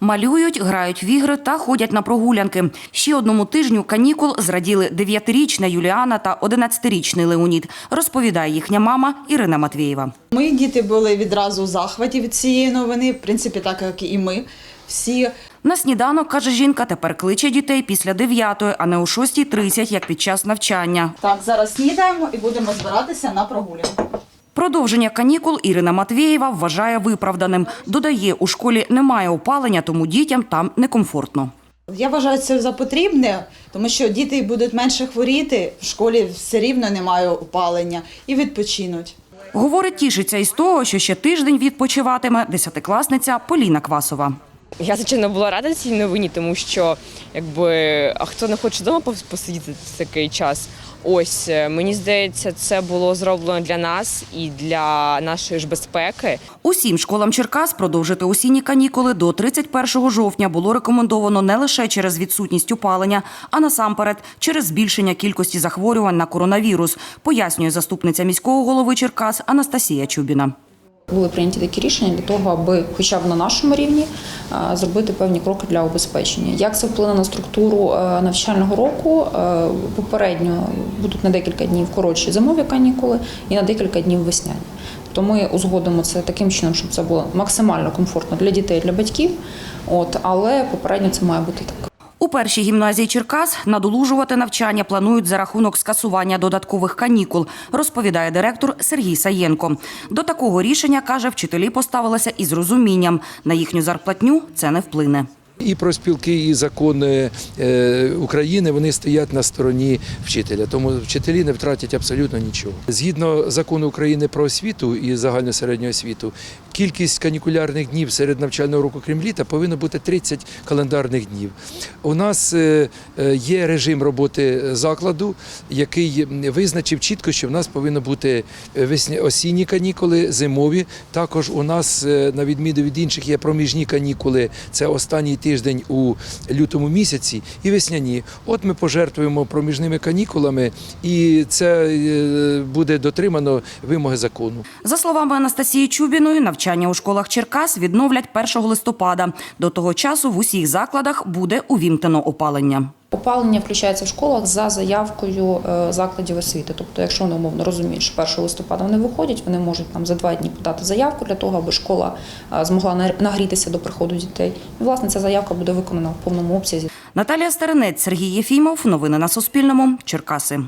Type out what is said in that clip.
Малюють, грають в ігри та ходять на прогулянки. Ще одному тижню канікул зраділи 9-річна Юліана та 11-річний Леонід, розповідає їхня мама Ірина Матвєєва. Мої діти були відразу в захваті від цієї новини, в принципі, так як і ми. Всі На сніданок, каже жінка, тепер кличе дітей після 9-ї, а не о 6.30, як під час навчання. так зараз снідаємо і будемо збиратися на прогулянку. Продовження канікул Ірина Матвєєва вважає виправданим. Додає, у школі немає опалення, тому дітям там некомфортно. Я вважаю це за потрібне, тому що діти будуть менше хворіти, в школі все рівно немає опалення і відпочинуть. Говорить, тішиться із того, що ще тиждень відпочиватиме десятикласниця Поліна Квасова. Я звичайно була рада цій новині, тому що якби а хто не хоче вдома пос- посидіти в такий час. Ось е, мені здається, це було зроблено для нас і для нашої ж безпеки. Усім школам Черкас продовжити осінні канікули до 31 жовтня було рекомендовано не лише через відсутність опалення, а насамперед через збільшення кількості захворювань на коронавірус, пояснює заступниця міського голови Черкас Анастасія Чубіна. Були прийняті такі рішення для того, аби хоча б на нашому рівні е, зробити певні кроки для убезпечення. Як це вплине на структуру е, навчального року? Е, Попередньо будуть на декілька днів коротші зимові канікули і на декілька днів весняні. Тобто ми узгодимо це таким чином, щоб це було максимально комфортно для дітей, для батьків. От але попередньо це має бути так. У першій гімназії Черкас надолужувати навчання планують за рахунок скасування додаткових канікул, розповідає директор Сергій Саєнко. До такого рішення, каже, вчителі поставилися із розумінням. На їхню зарплатню це не вплине. І профспілки, і закони е, України вони стоять на стороні вчителя. Тому вчителі не втратять абсолютно нічого. Згідно закону України про освіту і загальну середню освіту, кількість канікулярних днів серед навчального року крім літа повинно бути 30 календарних днів. У нас е, е, є режим роботи закладу, який визначив чітко, що в нас повинно бути весня осінні канікули, зимові. Також у нас, на відміну від інших, є проміжні канікули. Це останній тиждень у лютому місяці і весняні. От ми пожертвуємо проміжними канікулами, і це е, буде дотримано вимоги закону. За словами Анастасії Чубіної, навчання у школах Черкас відновлять 1 листопада. До того часу в усіх закладах буде увімкнено опалення. Опалення включається в школах за заявкою е, закладів освіти. Тобто, якщо вони умовно розуміють, що 1 листопада вони виходять, вони можуть там за два дні подати заявку для того, аби школа е, змогла на- нагрітися до приходу дітей. І власне ця заявка буде виконана в повному обсязі. Наталія Старинець, Сергій Єфімов. Новини на Суспільному. Черкаси.